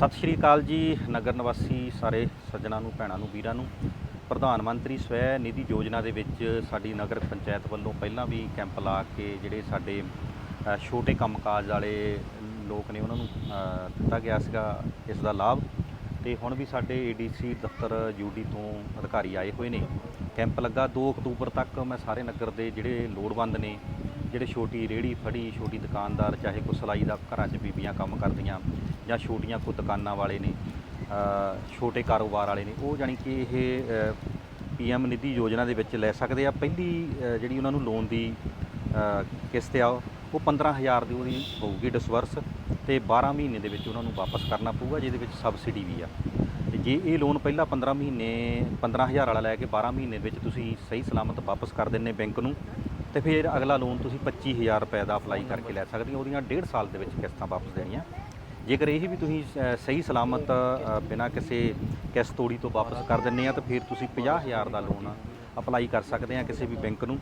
ਸਤਿ ਸ਼੍ਰੀ ਅਕਾਲ ਜੀ ਨਗਰ ਨਿਵਾਸੀ ਸਾਰੇ ਸੱਜਣਾਂ ਨੂੰ ਭੈਣਾਂ ਨੂੰ ਵੀਰਾਂ ਨੂੰ। ਪ੍ਰਧਾਨ ਮੰਤਰੀ ਸਵੈ ਨਿਧੀ ਯੋਜਨਾ ਦੇ ਵਿੱਚ ਸਾਡੀ ਨਗਰ ਪੰਚਾਇਤ ਵੱਲੋਂ ਪਹਿਲਾਂ ਵੀ ਕੈਂਪ ਲਾ ਕੇ ਜਿਹੜੇ ਸਾਡੇ ਅ, ਛੋਟੇ ਕੰਮਕਾਜ ਵਾਲੇ ਲੋਕ ਨੇ ਉਹਨਾਂ ਨੂੰ ਦਿੱਤਾ ਗਿਆ ਸੀਗਾ ਇਸ ਦਾ ਲਾਭ। ਤੇ ਹੁਣ ਵੀ ਸਾਡੇ ਏਡੀਸੀ ਦਫ਼ਤਰ ਯੂਡੀ ਤੋਂ ਅਧਿਕਾਰੀ ਆਏ ਹੋਏ ਨੇ। ਕੈਂਪ ਲੱਗਾ 2 ਅਕਤੂਬਰ ਤੱਕ। ਮੈਂ ਸਾਰੇ ਨਗਰ ਦੇ ਜਿਹੜੇ ਲੋੜਵੰਦ ਨੇ ਜਿਹੜੇ ਛੋਟੀ ਰੇੜੀ ਫੜੀ, ਛੋਟੀ ਦੁਕਾਨਦਾਰ ਚਾਹੇ ਕੋਈ ਸਿਲਾਈ ਦਾ ਘਰਾਂ 'ਚ ਬੀਬੀਆਂ ਕੰਮ ਕਰਦੀਆਂ ਜਾਂ ਛੋਟੀਆਂ ਕੋਈ ਦੁਕਾਨਾਂ ਵਾਲੇ ਨੇ ਛੋਟੇ ਕਾਰੋਬਾਰ ਵਾਲੇ ਨੇ, ਉਹ ਜਾਣੀ ਕਿ ਇਹ ਪੀਐਮ ਨਿਧੀ ਯੋਜਨਾ ਦੇ ਵਿੱਚ ਲੈ ਸਕਦੇ ਆ। ਪਹਿਲੀ ਜਿਹੜੀ ਉਹਨਾਂ ਨੂੰ ਲੋਨ ਦੀ ਕਿਸ਼ਤ ਆ, ਉਹ 15000 ਦੀ ਉਹਦੀ ਹੋਊਗੀ ਡਿਸਵਰਸ ਤੇ 12 ਮਹੀਨੇ ਦੇ ਵਿੱਚ ਉਹਨਾਂ ਨੂੰ ਵਾਪਸ ਕਰਨਾ ਪਊਗਾ, ਜਿਹਦੇ ਵਿੱਚ ਸਬਸਿਡੀ ਵੀ ਆ। ਤੇ ਜੇ ਇਹ ਲੋਨ ਪਹਿਲਾਂ 15 ਮਹੀਨੇ 15000 ਵਾਲਾ ਲੈ ਕੇ 12 ਮਹੀਨੇ ਵਿੱਚ ਤੁਸੀਂ ਸਹੀ ਸਲਾਮਤ ਵਾਪਸ ਕਰ ਦਿੰਨੇ ਬੈਂਕ ਨੂੰ ਤੇ ਫਿਰ ਅਗਲਾ ਲੋਨ ਤੁਸੀਂ 25000 ਰੁਪਏ ਦਾ ਅਪਲਾਈ ਕਰਕੇ ਲੈ ਸਕਦੇ ਹੋ। ਉਹਦੀਆਂ 1.5 ਸਾਲ ਦੇ ਵਿੱਚ ਕਿਸ਼ਤਾਂ ਵਾਪਸ ਦੇਣੀਆਂ। ਜੇਕਰ ਇਹ ਵੀ ਤੁਸੀਂ ਅ, ਸਹੀ ਸਲਾਮਤ ਅ, ਬਿਨਾਂ ਕਿਸੇ ਕਿਸ਼ਤ ਤੋੜੀ ਤੋਂ ਵਾਪਸ ਕਰ ਦਿੰਨੇ ਆ ਤਾਂ ਫਿਰ ਤੁਸੀਂ 50000 ਦਾ ਲੋਨ ਅਪਲਾਈ ਕਰ ਸਕਦੇ ਆ ਕਿਸੇ ਵੀ ਬੈਂਕ ਨੂੰ।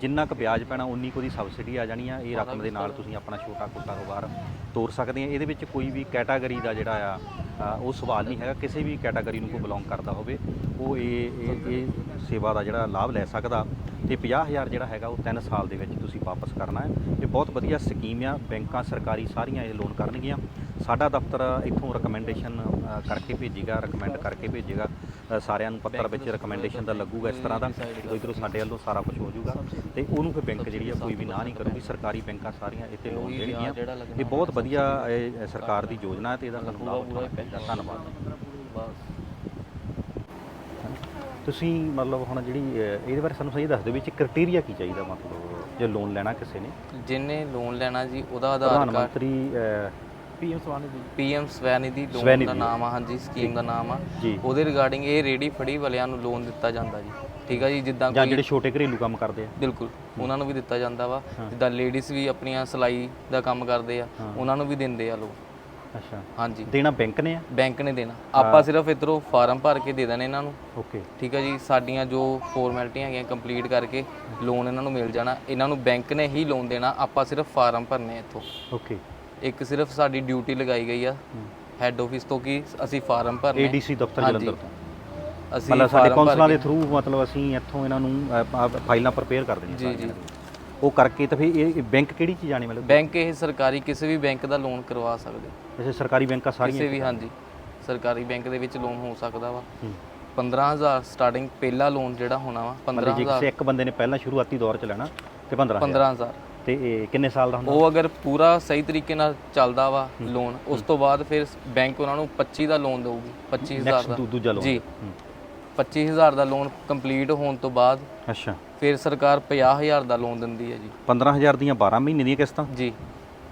ਜਿੰਨਾ ਕੁ ਵਿਆਜ ਪੈਣਾ ਉਨੀ ਕੁ ਦੀ ਸਬਸਿਡੀ ਆ ਜਾਣੀ ਆ। ਇਹ ਰਕਮ ਦੇ ਨਾਲ ਤੁਸੀਂ ਆਪਣਾ ਛੋਟਾ ਕੋਈ ਕਾਰੋਬਾਰ ਤੋਰ ਸਕਦੇ ਆ। ਇਹਦੇ ਵਿੱਚ ਕੋਈ ਵੀ ਕੈਟਾਗਰੀ ਦਾ ਜਿਹੜਾ ਆ ਉਹ ਸਵਾਲ ਨਹੀਂ ਹੈਗਾ ਕਿਸੇ ਵੀ ਕੈਟਾਗਰੀ ਨੂੰ ਕੋਈ ਬਿਲੋਂਗ ਕਰਦਾ ਹੋਵੇ ਉਹ ਇਹ ਇਹ- ਇਹ ਸੇਵਾ ਦਾ ਜਿਹੜਾ ਲਾਭ ਲੈ ਸਕਦਾ ਤੇ 50000 ਜਿਹੜਾ ਹੈਗਾ ਉਹ 3 ਸਾਲ ਦੇ ਵਿੱਚ ਤੁਸੀਂ ਵਾਪਸ ਕਰਨਾ ਹੈ। ਇਹ ਬਹੁਤ ਵਧੀਆ ਸਕੀਮ ਆ ਬੈਂਕਾਂ ਸਰਕਾਰੀ ਸਾਰੀਆਂ ਇਹ ਲੋਨ ਕਰਨਗੀਆਂ। ਸਾਡਾ ਦਫ਼ਤਰ ਇੱਥੋਂ ਰეკਮੈਂਡੇਸ਼ਨ ਕਰਕੇ ਭੇਜੇਗਾ ਰეკਮੈਂਡ ਕਰਕੇ ਭੇਜੇਗਾ। ਸਾਰਿਆਂ ਨੂੰ ਪੱਤਰ ਵਿੱਚ ਰეკਮੈਂਡੇਸ਼ਨ ਦਾ ਲੱਗੂਗਾ ਇਸ ਤਰ੍ਹਾਂ ਦਾ। ਇਧਰੋਂ ਸਾਡੇ ਵੱਲੋਂ ਸਾਰਾ ਕੁਝ ਹੋ ਜਾਊਗਾ। ਤੇ ਉਹਨੂੰ ਫਿਰ ਬੈਂਕ ਜਿਹੜੀ ਆ ਕੋਈ ਵੀ ਨਾ ਨਹੀਂ ਕਰੂਗੀ। ਸਰਕਾਰੀ ਬੈਂਕਾਂ ਸਾਰੀਆਂ ਇੱਥੇ ਲੋਨ ਦੇਣਗੀਆਂ। ਇਹ ਬਹੁਤ ਵਧੀਆ ਇਹ ਸਰਕਾਰ ਦੀ ਯੋਜਨਾ ਹੈ ਤੇ ਇਹਦਾ ਸਾਨੂੰ ਲਾਭ ਉਠਾਉਣਾ ਚਾਹੀਦਾ। ਧੰਨਵਾਦ। ਬਸ। ਤੁਸੀਂ ਮਤਲਬ ਹੁਣ ਜਿਹੜੀ ਇਹਦੇ ਬਾਰੇ ਸਾਨੂੰ ਸਹੀ ਦੱਸ ਦਿਓ ਵਿੱਚ ਕ੍ਰਾਈਟੇਰੀਆ ਕੀ ਚਾਹੀਦਾ ਮਤਲਬ ਜੇ ਲੋਨ ਲੈਣਾ ਕਿਸੇ ਨੇ? ਜਿਹਨੇ ਲੋਨ ਲੈਣਾ ਜੀ ਉਹਦਾ ਆਧਾਰ ਪ੍ਰਧਾਨ ਕਾਰਡ ਮੰਤਰੀ ਅ, ਪੀਐਮ ਸਵਾਨੀ ਦੀ ਪੀਐਮ ਸਵੈਨਿਧੀ ਲੋਨ ਸਵੈਨਿਧੀ। ਦਾ ਨਾਮ ਆ ਹਾਂਜੀ ਸਕੀਮ ਦਾ ਨਾਮ ਆ। ਉਹਦੇ ਰਿਗਾਰਡਿੰਗ ਇਹ ਰੇੜੀ ਫੜੀ ਵਾਲਿਆਂ ਨੂੰ ਲੋਨ ਦਿੱਤਾ ਜਾਂਦਾ ਜੀ। ਠੀਕ ਆ ਜੀ ਜਿੱਦਾਂ ਜਾਂ ਕੋਈ ਜਿਹੜੇ ਛੋਟੇ ਘਰੇਲੂ ਕੰਮ ਕਰਦੇ ਆ। ਬਿਲਕੁਲ ਉਹਨਾਂ ਨੂੰ ਵੀ ਦਿੱਤਾ ਜਾਂਦਾ ਵਾ। ਜਿੱਦਾਂ ਲੇਡੀਜ਼ ਵੀ ਆਪਣੀਆਂ ਸਿਲਾਈ ਦਾ ਕੰਮ ਕਰਦੇ ਆ ਉਹਨਾਂ ਨੂੰ ਵੀ ਦਿੰਦੇ ਆ ਲੋਨ ਅੱਛਾ। ਹਾਂਜੀ। ਦੇਣਾ ਬੈਂਕ ਨੇ ਆ? ਬੈਂਕ ਨੇ ਦੇਣਾ। ਆਪਾਂ ਸਿਰਫ ਇਧਰੋਂ ਫਾਰਮ ਭਰ ਕੇ ਦੇ ਦੇਣੇ ਇਹਨਾਂ ਨੂੰ। ਓਕੇ। ਠੀਕ ਹੈ ਜੀ ਸਾਡੀਆਂ ਜੋ ਫਾਰਮੈਲਿਟੀਆਂ ਹੈਗੀਆਂ ਕੰਪਲੀਟ ਕਰਕੇ ਲੋਨ ਇਹਨਾਂ ਨੂੰ ਮਿਲ ਜਾਣਾ। ਇਹਨਾਂ ਨੂੰ ਬੈਂਕ ਨੇ ਹੀ ਲੋਨ ਦੇਣਾ ਆਪਾਂ ਸਿਰਫ ਫਾਰਮ ਭਰਨੇ ਆ ਇੱਥੋਂ। ਓਕੇ। ਇੱਕ ਸਿਰਫ ਸਾਡੀ ਡਿਊਟੀ ਲਗਾਈ ਗਈ ਆ। ਹੈੱਡ ਆਫਿਸ ਤੋਂ ਕਿ ਅਸੀਂ ਫਾਰਮ ਭਰਨੇ ਏਡੀਸੀ ਦਫ਼ਤਰ। ਜਲੰਧਰ ਤੋਂ। ਅਸੀਂ ਮਤਲਬ ਸਾਡੇ ਫਾਰਮ ਦੇ ਕੇ- ਥਰੂ ਮਤਲਬ ਅਸੀਂ ਇੱਥੋਂ ਇਹਨਾਂ ਨੂੰ ਅ, ਫਾਈਲਾਂ ਪ੍ਰਪੇਅਰ ਕਰ ਜੀ, ਜੀ। ਇਹਨਾਂ ਦੀਆਂ। ਉਹ ਕਰਕੇ ਤਾਂ ਫਿਰ ਇਹ ਬੈਂਕ ਕਿਹੜੀ ਚੀਜ਼ ਆਣੀ ਮਤਲਬ ਬੈਂਕ ਇਹ ਸਰਕਾਰੀ ਕਿਸੇ ਵੀ ਬੈਂਕ ਦਾ ਲੋਨ ਕਰਵਾ ਸਕਦੇ। ਵੈਸੇ ਸਰਕਾਰੀ ਬੈਂਕਾਂ ਸਾਰੀਆਂ ਕਿਸੇ ਵੀ ਹਾਂਜੀ। ਸਰਕਾਰੀ ਬੈਂਕ ਦੇ ਵਿੱਚ ਲੋਨ ਹੋ ਸਕਦਾ ਵਾ। ਹੂੰ। 15000 ਸਟਾਰਟਿੰਗ ਪਹਿਲਾ ਲੋਨ ਜਿਹੜਾ ਹੋਣਾ ਵਾ ਮਤਲਬ ਜੇ 15000 ਕਿਸੇ ਇੱਕ ਬੰਦੇ ਨੇ ਪਹਿਲਾਂ ਸ਼ੁਰੂਆਤੀ ਦੌਰ ਚ ਲੈਣਾ ਤੇ 15 15000 ਤੇ ਇਹ ਕਿੰਨੇ ਸਾਲ ਦਾ ਹੁੰਦਾ? ਉਹ ਅਗਰ ਪੂਰਾ ਸਹੀ ਤਰੀਕੇ ਨਾਲ ਚੱਲਦਾ ਵਾ ਲੋਨ ਉਸ ਤੋਂ ਬਾਅਦ ਫਿਰ ਬੈਂਕ ਉਹਨਾਂ ਨੂੰ 25 ਦਾ ਲੋਨ ਦੇਊਗੀ 25000 ਨੈਕਸਟ ਦਾ। ਦੂਜਾ ਲੋਨ ਜੀ। 25000 ਦਾ ਲੋਨ ਕੰਪਲੀਟ ਹੋਣ ਤੋਂ ਬਾਅਦ ਅੱਛਾ। ਫਿਰ ਸਰਕਾਰ 50000 ਦਾ ਲੋਨ ਦਿੰਦੀ ਹੈ ਜੀ। 15000 ਦੀਆਂ 12 ਮਹੀਨੇ ਦੀਆਂ ਕਿਸ਼ਤਾਂ? ਜੀ।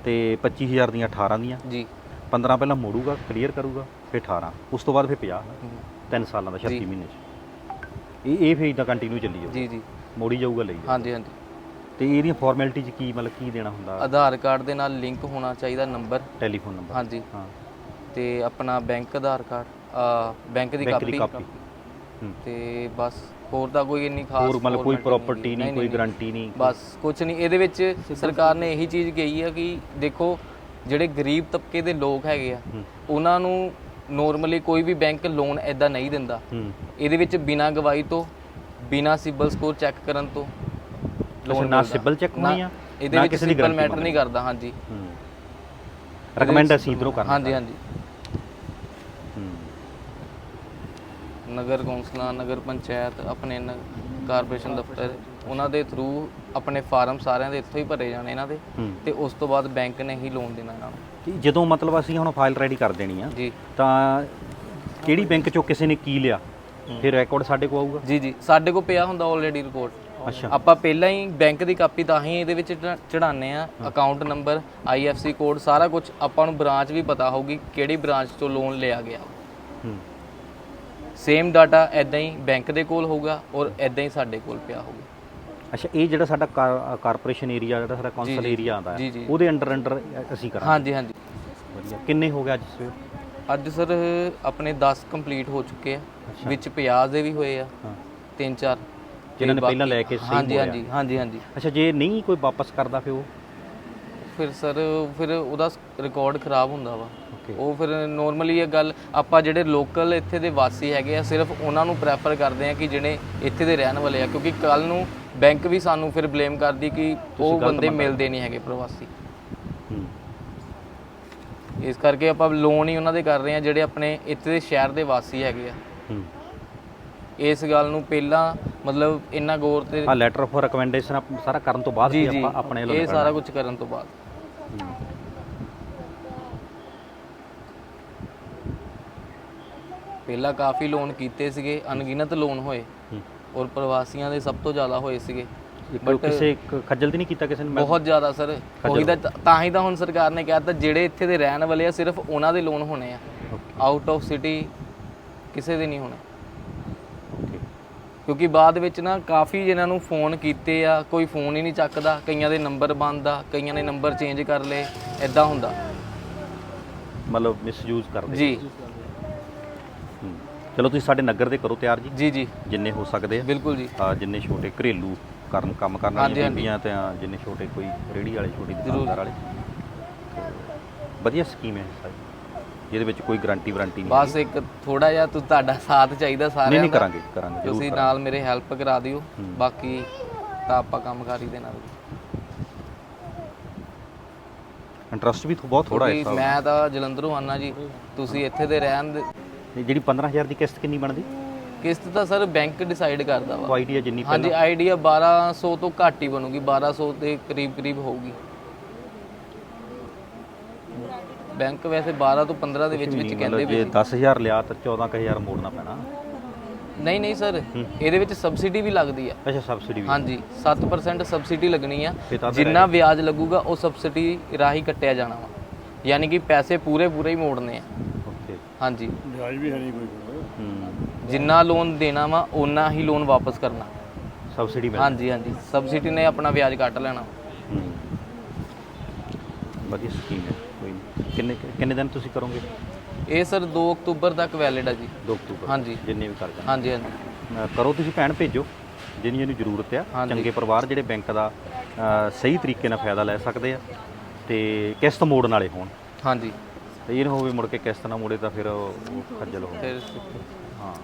ਤੇ 25000 ਦੀਆਂ 18 ਦੀਆਂ? ਜੀ। 15 ਪਹਿਲਾਂ ਮੋੜੂਗਾ ਕਲੀਅਰ ਕਰੂਗਾ ਫਿਰ 18 ਉਸ ਤੋਂ ਬਾਅਦ ਫਿਰ 50 ਹਮ, ਤਿੰਨ ਸਾਲਾਂ ਦਾ 36 ਮਹੀਨੇ ਚ। ਇਹ ਇਹ ਫਿਰ ਇਦਾਂ ਕੰਟੀਨਿਊ ਚੱਲੀ ਜਾਊ ਜੀ ਜੀ। ਮੋੜੀ ਜਾਊਗਾ ਲਈ ਜਾਊਗਾ। ਹਾਂਜੀ ਹਾਂਜੀ। ਤੇ ਇਹਦੀਆਂ ਫਾਰਮੈਲਿਟੀ ਚ ਕੀ ਮਤਲਬ ਕੀ ਦੇਣਾ ਹੁੰਦਾ? ਆਧਾਰ ਕਾਰਡ ਦੇ ਨਾਲ ਲਿੰਕ ਹੋਣਾ ਚਾਹੀਦਾ ਨੰਬਰ ਟੈਲੀਫੋਨ ਨੰਬਰ ਹਾਂਜੀ। ਹਾਂ। ਤੇ ਆਪਣਾ ਬੈਂਕ ਆਧਾਰ ਕਾਰਡ ਬੈਂਕ ਦੀ ਦੀ ਕਾਪੀ। ਤੇ ਬਸ ਹੋਰ ਤਾਂ ਕੋਈ ਇੰਨੀ ਖਾਸ ਹੋਰ ਮਤਲਬ ਕੋਈ ਪ੍ਰਾਪਰਟੀ ਨਹੀਂ ਕੋਈ। ਗਾਰੰਟੀ ਨਹੀਂ ਬਸ ਕੁਝ ਨਹੀਂ। ਇਹਦੇ ਵਿੱਚ ਸਰਕਾਰ ਨੇ ਇਹੀ ਚੀਜ਼ ਕਹੀ ਆ ਕਿ ਦੇਖੋ ਜਿਹੜੇ ਗਰੀਬ ਤਬਕੇ ਦੇ ਲੋਕ ਹੈਗੇ ਆ। ਉਹਨਾਂ ਨੂੰ ਨੋਰਮਲੀ ਕੋਈ ਵੀ ਬੈਂਕ ਲੋਨ ਐਦਾਂ ਨਹੀਂ ਦਿੰਦਾ। ਇਹਦੇ ਵਿੱਚ ਬਿਨਾਂ ਗਵਾਹੀ ਤੋਂ ਬਿਨਾਂ ਸਿਬਲ ਸਕੋਰ ਚੈੱਕ ਕਰਨ ਤੋਂ loan ਨਾ। ਸਿਬਲ ਚੈੱਕ ਹੋਣੀ ਆ ਇਹਦੇ ਵਿੱਚ ਕਿਸੇ ਦੀ ਸਿਬਲ ਮੈਟਰ ਨਹੀਂ ਕਰਦਾ ਹਾਂਜੀ। ਰეკਮੈਂਡ ਅਸੀਂ ਇਧਰੋਂ ਕਰਨਾ ਹਾਂਜੀ ਹਾਂਜੀ। ਨਗਰ ਕੌਂਸਲਾਂ ਨਗਰ ਪੰਚਾਇਤ ਆਪਣੇ ਨ- ਕਾਰਪੋਰੇਸ਼ਨ ਦਫ਼ਤਰ ਉਹਨਾਂ ਦੇ ਥਰੂ ਆਪਣੇ ਫਾਰਮ ਸਾਰਿਆਂ ਦੇ ਇੱਥੋਂ ਹੀ ਭਰੇ ਜਾਣੇ ਇਹਨਾਂ ਦੇ ਹੂੰ। ਤੇ ਉਸ ਤੋਂ ਬਾਅਦ ਬੈਂਕ ਨੇ ਹੀ ਲੋਨ ਦੇਣਾ ਇਹਨਾਂ ਨੂੰ। ਕਿ ਜਦੋਂ ਮਤਲਬ ਅਸੀਂ ਹੁਣ ਫਾਈਲ ਰੈਡੀ ਕਰ ਦੇਣੀ ਆ ਜੀ। ਤਾਂ ਕਿਹੜੀ ਬੈਂਕ ਚੋਂ ਕਿਸੇ ਨੇ ਕੀ ਲਿਆ? ਫਿਰ ਰੈਕੋਰਡ ਸਾਡੇ ਕੋਲ ਆਊਗਾ? ਜੀ ਜੀ। ਸਾਡੇ ਕੋਲ ਪਿਆ ਹੁੰਦਾ ਆਲਰੇਡੀ ਰਿਪੋਰਟ ਅੱਛਾ। ਆਪਾਂ ਪਹਿਲਾਂ ਹੀ ਬੈਂਕ ਦੀ ਕਾਪੀ ਤਾਂ ਹੀ ਇਹਦੇ ਵਿੱਚ ਚੜਾਉਂਦੇ ਆ ਅਕਾਊਂਟ ਨੰਬਰ ਆਈਐਫਸੀ ਕੋਡ ਸਾਰਾ ਕੁਝ ਆਪਾਂ ਨੂੰ ਬ੍ਰਾਂਚ ਵੀ ਪਤਾ ਹੋਊਗੀ ਕਿਹੜੀ ਬ੍ਰਾਂਚ ਤੋਂ ਲੋਨ ਲਿਆ ਗਿਆ। ਸੇਮ ਡਾਟਾ ਐਦਾਂ ਹੀ ਬੈਂਕ ਦੇ ਕੋਲ ਹੋਊਗਾ ਔਰ ਐਦਾਂ ਹੀ ਸਾਡੇ ਕੋਲ ਪਿਆ ਹੋਊਗਾ ਅੱਛਾ ਇਹ ਜਿਹੜਾ ਸਾਡਾ ਕਾਰਪੋਰੇਸ਼ਨ ਏਰੀਆ ਜਿਹੜਾ ਸਾਡਾ ਕੌਂਸਲ ਜੀ। ਏਰੀਆ ਆਉਂਦਾ ਜੀ, ਹੈ। ਉਹਦੇ ਅੰਡਰ ਅੰਡਰ ਅਸੀਂ ਕਰਾਂਗੇ ਹਾਂਜੀ ਹਾਂਜੀ ਵਧੀਆ ਕਿੰਨੇ ਹੋ ਗਿਆ ਅੱਜ ਸਵੇਰ ਅੱਜ ਸਰ ਆਪਣੇ 10 ਕੰਪਲੀਟ ਹੋ ਚੁੱਕੇ ਆ। ਵਿੱਚ 50 ਦੇ ਵੀ ਹੋਏ ਆ ਹਾਂ ਤਿੰਨ ਚਾਰ ਜਿਨ੍ਹਾਂ ਨੇ ਪਹਿਲਾਂ ਲੈ ਕੇ ਸਹੀ ਹਾਂਜੀ। ਹਾਂਜੀ ਹਾਂਜੀ ਹਾਂਜੀ ਅੱਛਾ ਜੇ ਨਹੀਂ ਕੋਈ ਵਾਪਸ ਕਰਦਾ ਫਿਰ ਉਹ ਫਿਰ ਸਰ ਫਿਰ ਉਹਦਾ ਰਿਕਾਰਡ ਖਰਾਬ ਹੁੰਦਾ ਵਾ। ਉਹ ਫਿਰ ਨੋਰਮਲੀ ਇਹ ਗੱਲ ਆਪਾਂ ਜਿਹੜੇ ਲੋਕਲ ਇੱਥੇ ਦੇ ਵਾਸੀ ਹੈਗੇ ਆ ਸਿਰਫ ਉਹਨਾਂ ਨੂੰ ਪ੍ਰੈਫਰ ਕਰਦੇ ਆ ਕਿ ਜਿਹੜੇ ਇੱਥੇ ਦੇ ਰਹਿਣ ਵਾਲੇ ਆ ਕਿਉਂਕਿ ਕੱਲ ਨੂੰ ਬੈਂਕ ਵੀ ਸਾਨੂੰ ਫਿਰ ਬਲੇਮ ਕਰਦੀ ਕਿ ਉਹ ਗਲਤ ਬੰਦੇ ਮਿਲਦੇ ਨਹੀਂ ਹੈਗੇ ਪ੍ਰਵਾਸੀ। ਹੂੰ। ਇਸ ਕਰਕੇ ਆਪਾਂ ਲੋਨ ਹੀ ਉਹਨਾਂ ਦੇ ਕਰ ਰਹੇ ਆ ਜਿਹੜੇ ਆਪਣੇ ਇੱਥੇ ਦੇ ਸ਼ਹਿਰ ਦੇ ਵਾਸੀ ਹੈਗੇ ਆ। ਹੂੰ। ਇਸ ਗੱਲ ਨੂੰ ਪਹਿਲਾਂ ਮਤਲਬ ਇੰਨਾ ਗੌਰ ਤੇ ਆ ਲੈਟਰ ਆਫ ਰეკਮੈਂਡੇਸ਼ਨ ਸਾਰਾ ਕਰਨ ਤੋਂ ਬਾਅਦ ਜੀ ਆਪਾਂ ਆਪਣੇ ਵੱਲੋਂ ਇਹ। ਸਾਰਾ ਕੁਝ ਕਰਨ ਤੋਂ ਬਾਅਦ। ਪਹਿਲਾਂ ਕਾਫੀ ਲੋਨ ਕੀਤੇ ਸੀਗੇ ਅਣਗਿਣਤ ਲੋਨ ਹੋਏ। ਔਰ ਪ੍ਰਵਾਸੀਆਂ ਦੇ ਸਭ ਤੋਂ ਜ਼ਿਆਦਾ ਹੋਏ ਸੀਗੇ। But- ਕਿਸੇ ਇੱਕ ਖੱਜਲ ਤੇ ਨਹੀਂ ਕੀਤਾ ਕਿਸੇ ਨੇ? ਬਹੁਤ ਜ਼ਿਆਦਾ ਸਰ ਉਹੀ ਤਾਂ ਤਾਂ ਹੀ ਤਾਂ ਹੁਣ ਸਰਕਾਰ ਨੇ ਕਿਹਾ ਤਾਂ ਜਿਹੜੇ ਇੱਥੇ ਦੇ ਰਹਿਣ ਵਾਲੇ ਆ ਸਿਰਫ ਉਹਨਾਂ ਦੇ ਲੋਨ ਹੋਣੇ ਆ। ਆਊਟ ਆਫ ਸਿਟੀ ਕਿਸੇ ਦੇ ਨਹੀਂ ਹੋਣੇ. ਕਿਉਂਕਿ ਬਾਅਦ ਵਿੱਚ ਨਾ ਕਾਫੀ ਜਿਨ੍ਹਾਂ ਨੂੰ ਫੋਨ ਕੀਤੇ ਆ ਕੋਈ ਫੋਨ ਹੀ ਨਹੀਂ ਚੱਕਦਾ ਕਈਆਂ ਦੇ ਨੰਬਰ ਬੰਦ ਆ ਕਈਆਂ ਨੇ ਨੰਬਰ ਚੇਂਜ ਕਰ ਲਏ ਐਦਾਂ ਹੁੰਦਾ। ਮਤਲਬ ਮਿਸਯੂਜ਼ ਕਰਦੇ। ਜੀ। ਹੂੰ। ਚਲੋ ਤੁਸੀਂ ਸਾਡੇ ਨਗਰ ਦੇ ਕਰੋ ਤਿਆਰ ਜੀ। ਜੀ ਜੀ। ਜਿੰਨੇ ਹੋ ਸਕਦੇ ਆ। ਬਿਲਕੁਲ ਜੀ। ਆ ਜਿੰਨੇ ਛੋਟੇ ਘਰੇਲੂ ਕਰਨ ਕੰਮ ਕਰਨ ਹਾਂਜੀ, ਵਾਲੀਆਂ ਹਾਂਜੀ। ਬੀਬੀਆਂ ਤੇ ਆ ਜਿੰਨੇ ਛੋਟੇ ਕੋਈ ਰੇੜੀ ਵਾਲੇ ਛੋਟੀ ਜ਼ਰੂਰ। ਦੁਕਾਨਦਾਰ ਵਾਲੇ। ਤੇ ਵਧੀਆ ਸਕੀਮ ਹੈ ਸਾਰੀ। ਜਿਹਦੇ ਵਿੱਚ ਕੋਈ ਗਾਰੰਟੀ ਵਾਰੰਟੀ ਨਹੀਂ ਬਸ ਇੱਕ ਥੋੜਾ ਜਿਹਾ ਤੁ ਤੁਹਾਡਾ ਸਾਥ ਚਾਹੀਦਾ ਨਹੀਂ ਸਾਰਿਆਂ ਨਹੀਂ ਦਾ। ਕਰਾਂਗੇ ਕਰਾਂਗੇ ਜ਼ਰੂਰ ਤੁਸੀਂ। ਨਾਲ ਮੇਰੇ ਹੈਲਪ ਕਰਾ ਦਿਓ। ਬਾਕੀ ਤਾਂ ਆਪਾਂ ਕੰਮ ਕਰ ਹੀ ਦੇਣਾ ਇੰਟਰਸਟ ਵੀ ਬਹੁਤ ਥੋੜਾ ਹੈ ਕਿਉਂਕਿ ਮੈਂ ਤਾਂ ਜਲੰਧਰੋਂ ਆਨਾ ਜੀ। ਤੁਸੀਂ ਇੱਥੇ ਦੇ ਰਹਿਣ ਦੇ ਜਿਹੜੀ 15000 ਦੀ ਕਿਸ਼ਤ ਕਿੰਨੀ ਬਣਦੀ? ਕਿਸ਼ਤ ਤਾਂ ਸਰ ਬੈਂਕ ਡਿਸਾਈਡ ਕਰਦਾ ਵਾ। ਆਈਡੀਆ ਜਿੰਨੀ ਹਾਂਜੀ ਆਈਡੀਆ 1200 ਤੋਂ ਘੱਟ ਹੀ ਬਣੂਗੀ। 1200 ਦੇ ਕਰੀਬ ਕਰੀਬ ਹੋਊਗੀ। ਬੈਂਕ ਵੈਸੇ 12 ਤੋਂ 15 ਦੇ ਵਿੱਚ ਵਿੱਚ ਕਹਿੰਦੇ ਮਤਲਬ ਜੇ 10000 ਲਿਆ ਤਾਂ 14000 ਮੋੜਨਾ ਪੈਣਾ। ਨਹੀਂ ਨਹੀਂ ਸਰ ਇਹਦੇ ਵਿੱਚ ਸਬਸਿਡੀ ਵੀ ਲੱਗਦੀ ਆ। ਅੱਛਾ ਸਬਸਿਡੀ ਵੀ ਹਾਂਜੀ 7% ਸਬਸਿਡੀ ਲੱਗਣੀ ਆ। ਜਿੰਨਾ ਵਿਆਜ ਲੱਗੂਗਾ ਉਹ ਸਬਸਿਡੀ ਰਾਹੀਂ ਕੱਟਿਆ ਜਾਣਾ ਵਾ। ਯਾਨੀ ਕਿ ਪੈਸੇ ਪੂਰੇ ਪੂਰੇ ਹੀ ਮੋੜਨੇ ਆ। ਓਕੇ। ਹਾਂਜੀ। ਹੂੰ ਜਿੰਨਾ ਲੋਨ ਦੇਣਾ ਵਾ ਓਨਾ ਹੀ ਲੋਨ ਵਾਪਸ ਕਰਨਾ। ਸਬਸਿਡੀ ਮਿਲ ਹਾਂਜੀ ਹਾਂਜੀ। ਸਬਸਿਡੀ ਨੇ ਆਪਣਾ ਵਿਆਜ ਕੱਟ ਲੈਣਾ। ਵਧੀਆ ਸਕੀਮ ਹੈ। ਕੋਈ ਨਹੀਂ ਕਿੰਨੇ ਕਿੰਨੇ ਦਿਨ ਤੁਸੀਂ ਕਰੋਗੇ? ਇਹ ਸਰ 2 ਅਕਤੂਬਰ ਤੱਕ ਵੈਲਿਡ ਆ ਜੀ। 2 ਅਕਤੂਬਰ। ਹਾਂਜੀ। ਜਿੰਨੇ ਵੀ ਕਰ ਜਾਣ। ਹਾਂਜੀ ਹਾਂਜੀ। ਕਰੋ ਤੁਸੀਂ ਭੈਣ ਭੇਜੋ ਜਿਹਨੂੰ ਜਿਹਨੂੰ ਜ਼ਰੂਰਤ ਆ। ਹਾਂਜੀ। ਚੰਗੇ ਪਰਿਵਾਰ ਜਿਹੜੇ ਬੈਂਕ ਦਾ ਅ, ਸਹੀ ਤਰੀਕੇ ਨਾਲ ਫਾਇਦਾ ਲੈ ਸਕਦੇ ਆ ਤੇ ਕਿਸ਼ਤ ਮੋੜਨ ਵਾਲੇ ਹੋਣ। ਹਾਂਜੀ। ਤੇ ਇਹ ਨਾ ਹੋਵੇ ਮੁੜ ਕੇ ਕਿਸ਼ਤ ਨਾ ਮੋੜੇ ਤਾਂ ਫਿਰ ਉਹ ਉਹ ਖੱਜਲ ਹੋ ਫਿਰ ਹਾਂ।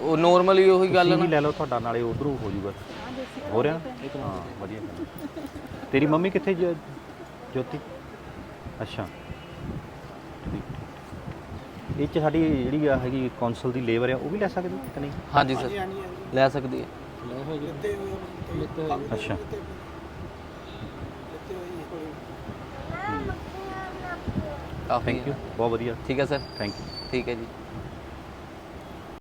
ਉਹ ਨਾਰਮਲੀ ਉਹੀ ਗੱਲ ਤੁਸੀਂ ਵੀ ਲੈ ਲਓ ਤੁਹਾਡਾ ਨਾਲੇ ਉਧਰੋਂ ਹੋ ਜਾਊਗਾ। ਹੋ ਰਿਹਾ? ਹਾਂ ਵਧੀਆ। ਤੇਰੀ ਮੰਮੀ ਕਿੱਥੇ ਜ- ਜੋਤੀ? ਅੱਛਾ। ਇਹ ਚ ਸਾਡੀ ਜਿਹੜੀ ਆ ਹੈਗੀ ਕੌਂਸਲ ਦੀ ਲੇਬਰ ਆ ਉਹ ਵੀ ਲੈ ਸਕਦੀ ਕਿ ਨਹੀਂ? ਹਾਂਜੀ ਸਰ ਲੈ ਸਕਦੀ ਹੈ। ਅੱਛਾ। ਕਾਫੀ ਥੈਂਕ ਯੂ ਬਹੁਤ ਵਧੀਆ। ਠੀਕ ਹੈ ਸਰ। ਥੈਂਕ ਯੂ ਠੀਕ ਹੈ ਜੀ।